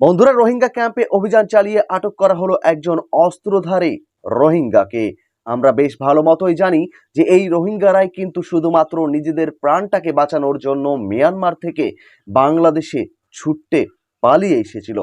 বন্ধুরা, রোহিঙ্গা ক্যাম্পে অভিযান চালিয়ে আটক করা হলো একজন অস্ত্রধারী রোহিঙ্গাকে। আমরা বেশ ভালো মতোই জানি যে এই রোহিঙ্গারাই কিন্তু শুধুমাত্র নিজেদের প্রাণটাকে বাঁচানোর জন্য মিয়ানমার থেকে বাংলাদেশে ছুটতে পালিয়ে এসেছিল।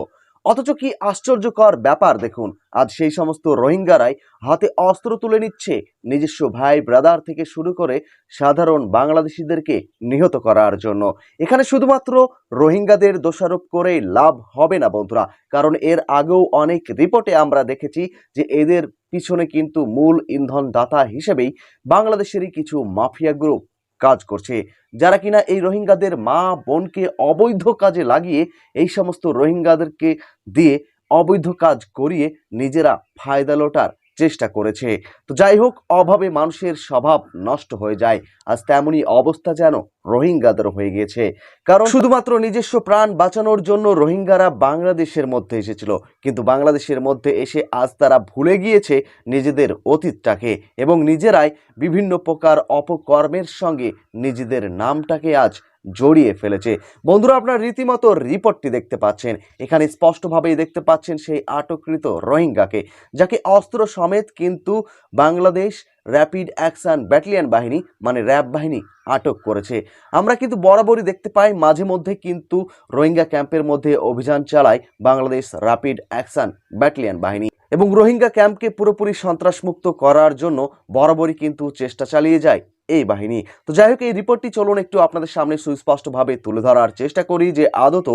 অথচ কি আশ্চর্যকর ব্যাপার দেখুন, আজ সেই সমস্ত রোহিঙ্গারাই হাতে অস্ত্র তুলে নিচ্ছে। নিজস্ব ভাই ব্রাদার থেকে শুরু করে সাধারণ বাংলাদেশিদেরকে নিহত করার জন্য। এখানে শুধুমাত্র রোহিঙ্গাদের দোষারোপ করেই লাভ হবে না বন্ধুরা, কারণ এর আগেও অনেক রিপোর্টে আমরা দেখেছি যে এদের পিছনে কিন্তু মূল ইন্ধন দাতা হিসেবেই বাংলাদেশেরই কিছু মাফিয়া গ্রুপ কাজ করছে। যারা কিনা এই রোহিঙ্গাদের মা বোনকে অবৈধ কাজে লাগিয়ে এই সমস্ত রোহিঙ্গাদেরকে দিয়ে অবৈধ কাজ করিয়ে নিজেরা ফায়দা লোটার চেষ্টা করেছে। তো যাই হোক, অভাবে মানুষের স্বভাব নষ্ট হয়ে যায়। আজ তেমনই অবস্থা যেন রোহিঙ্গাদের হয়ে গিয়েছে কারণ শুধুমাত্র নিজস্ব প্রাণ বাঁচানোর জন্য রোহিঙ্গারা বাংলাদেশের মধ্যে এসেছিল। কিন্তু বাংলাদেশের মধ্যে এসে আজ তারা ভুলে গিয়েছে নিজেদের অতীতটাকে এবং নিজেরাই বিভিন্ন প্রকার অপকর্মের সঙ্গে নিজেদের নামটাকে আজ জড়িয়ে ফেলেছে। বন্ধুরা, আপনার রীতিমতো রিপোর্টটি দেখতে পাচ্ছেন। এখানে স্পষ্টভাবেই দেখতে পাচ্ছেন সেই আটককৃত রোহিঙ্গাকে, যাকে অস্ত্র সমেত কিন্তু বাংলাদেশ র্যাপিড অ্যাকশন ব্যাটালিয়ন বাহিনী মানে র্যাব বাহিনী, আটক করেছে। আমরা কিন্তু বরাবরই দেখতে পাই, মাঝে মধ্যে কিন্তু রোহিঙ্গা ক্যাম্পের মধ্যে অভিযান চালায় বাংলাদেশ র্যাপিড অ্যাকশন ব্যাটালিয়ন বাহিনী। এবং রোহিঙ্গা ক্যাম্পকে পুরোপুরি সন্ত্রাসমুক্ত করার জন্য বরাবরই কিন্তু চেষ্টা চালিয়ে যায়। এই বাহিনী। তো যাই হোক, এই রিপোর্টটি চলুন একটু আপনাদের সামনে সুস্পষ্টভাবে তুলে ধরার চেষ্টা করি যে আদত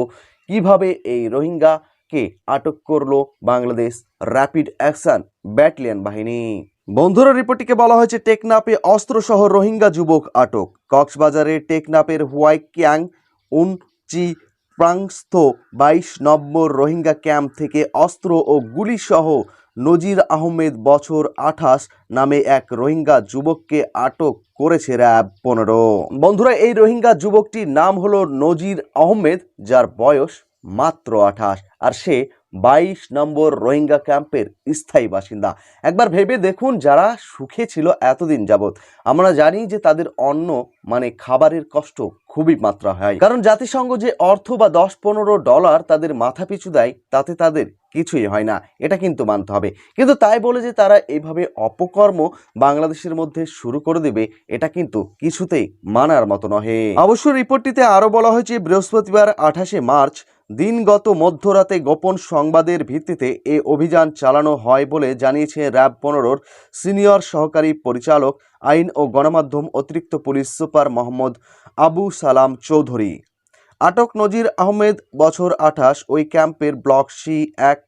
কীভাবে এই রোহিঙ্গাকে আটক করল বাংলাদেশ র্যাপিড অ্যাকশন ব্যাটালিয়ন বাহিনী। বন্ধুরা, রিপোর্টটিকে বলা হয়েছে টেকনাপে অস্ত্রসহ রোহিঙ্গা যুবক আটক। কক্সবাজারের টেকনাপের হুয়াই ক্যাং উন চি প্রাংস্থ বাইশ নম্বর রোহিঙ্গা ক্যাম্প থেকে অস্ত্র ও গুলিসহ নজির আহমেদ বছর আঠাশ নামে এক রোহিঙ্গা যুবককে আটক করেছে র্যাব পনেরো। বন্ধুরা, এই রোহিঙ্গা যুবকটির নাম হলো নজির আহমেদ, যার বয়স মাত্র আঠাশ, আর সে বাইশ নম্বর রোহিঙ্গা ক্যাম্পের স্থায়ী বাসিন্দা। একবার ভেবে দেখুন যারা সুখে ছিল এতদিন যাবৎ। আমরা জানি যে তাদের অন্ন মানে খাবারের কষ্ট খুবই মাত্রা হয়। কারণ জাতিসংঘ যে অর্থ বা দশ পনেরো ডলার তাদের মাথা পিছু দেয়, তাতে তাদের কিছুই হয় না। এটা কিন্তু মানতে হবে। কিন্তু তাই বলে যে তারা এইভাবে অপকর্ম বাংলাদেশের মধ্যে শুরু করে দেবে, এটা কিন্তু কিছুতেই মানার মতো নহে। অবশ্য রিপোর্টটিতে আরও বলা হয়েছে, বৃহস্পতিবার আঠাশে মার্চ দিনগত মধ্যরাতে গোপন সংবাদের ভিত্তিতে এ অভিযান চালানো হয় বলে জানিয়েছে র্যাব পনেরোর সিনিয়র সহকারী পরিচালক, আইন ও গণমাধ্যম অতিরিক্ত পুলিশ সুপার মোহাম্মদ আবু সালাম চৌধুরী। আটক নজির আহমেদ বছর আঠাশ ওই ক্যাম্পের ব্লক সি এক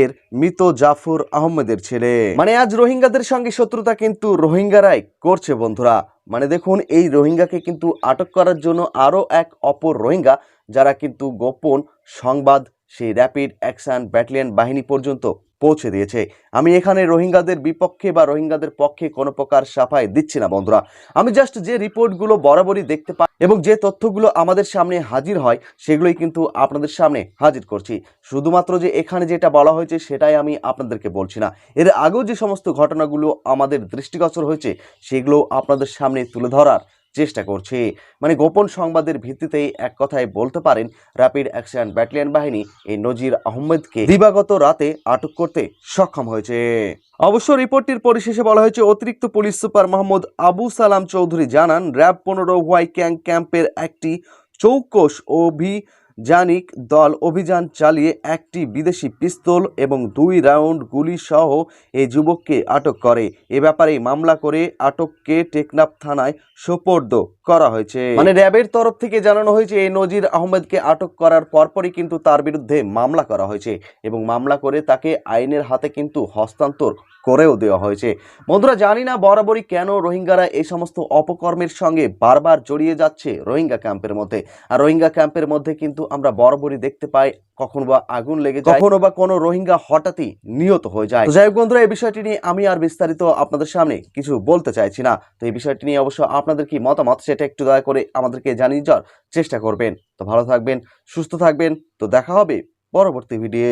এর মৃত জাফর আহমেদের ছেলে। মানে আজ রোহিঙ্গাদের সঙ্গে শত্রুতা কিন্তু রোহিঙ্গারাই করছে বন্ধুরা। মানে দেখুন, এই রোহিঙ্গাকে কিন্তু আটক করার জন্য আরও এক অপর রোহিঙ্গা, যারা কিন্তু গোপন সংবাদ সেই র্যাপিড অ্যাকশন ব্যাটালিয়ন বাহিনী পর্যন্ত পৌঁছে দিয়েছে। আমি এখানে রোহিঙ্গাদের বিপক্ষে বা রোহিঙ্গাদের পক্ষে কোনো প্রকার সাফাই দিচ্ছি না, বন্ধুরা। আমি জাস্ট যে রিপোর্টগুলো বরাবরই দেখতে পাই এবং যে তথ্যগুলো আমাদের সামনে হাজির হয়, সেগুলোই কিন্তু আপনাদের সামনে হাজির করছি। শুধুমাত্র যে এখানে যেটা বলা হয়েছে, সেটাই আমি আপনাদেরকে বলছি না। এর আগেও যে সমস্ত ঘটনাগুলো আমাদের দৃষ্টিগোচর হয়েছে, সেগুলো আপনাদের সামনে তুলে ধরার চেষ্টা করছে। মানে গোপন সংবাদের ভিত্তিতেই এক কথায় বলতে পারেন র্যাপিড অ্যাকশন ব্যাটালিয়ন বাহিনী এই নজির আহমেদকে দিবাগত রাতে আটক করতে সক্ষম হয়েছে। অবশ্য রিপোর্টটির পরিশেষে বলা হয়েছে, অতিরিক্ত পুলিশ সুপার মোহাম্মদ আবু সালাম চৌধুরী জানান, র্যাব পনেরো হোয়াই ক্যাং ক্যাম্পের একটি চৌকস অভিযানিক দল অভিযান চালিয়ে একটি বিদেশি পিস্তল এবং দুই রাউন্ড গুলি সহ এই যুবককে আটক করে। এ ব্যাপারে মামলা করে আটককে টেকনাফ থানায় সোপর্দ করা হয়েছে। মানে র্যাবের তরফ থেকে জানানো হয়েছে এই নজির আহমেদকে আটক করার পরপরই কিন্তু তার বিরুদ্ধে মামলা করা হয়েছে এবং মামলা করে তাকে আইনের হাতে কিন্তু হস্তান্তর করেও দেওয়া হয়েছে। বন্ধুরা জানি না বরাবরই কেন রোহিঙ্গারা এই সমস্ত অপকর্মের সঙ্গে বারবার জড়িয়ে যাচ্ছে রোহিঙ্গা ক্যাম্পের মধ্যে। আর রোহিঙ্গা ক্যাম্পের মধ্যে কিন্তু আমরা বরাবরই দেখতে পাই কখনো বা আগুন লেগে যায় কখনো বা কোনো রোহিঙ্গা হঠাৎই নিহত হয়ে যায়। যাই হোক বন্ধুরা এই বিষয়টি নিয়ে আমি আর বিস্তারিত আপনাদের সামনে কিছু বলতে চাইছি না। তো এই বিষয়টি নিয়ে অবশ্য আপনাদের কি মতামত সেটা একটু দয়া করে আমাদেরকে জানিয়ে যাওয়ার চেষ্টা করবেন। তো ভালো থাকবেন সুস্থ থাকবেন। তো দেখা হবে পরবর্তী ভিডিও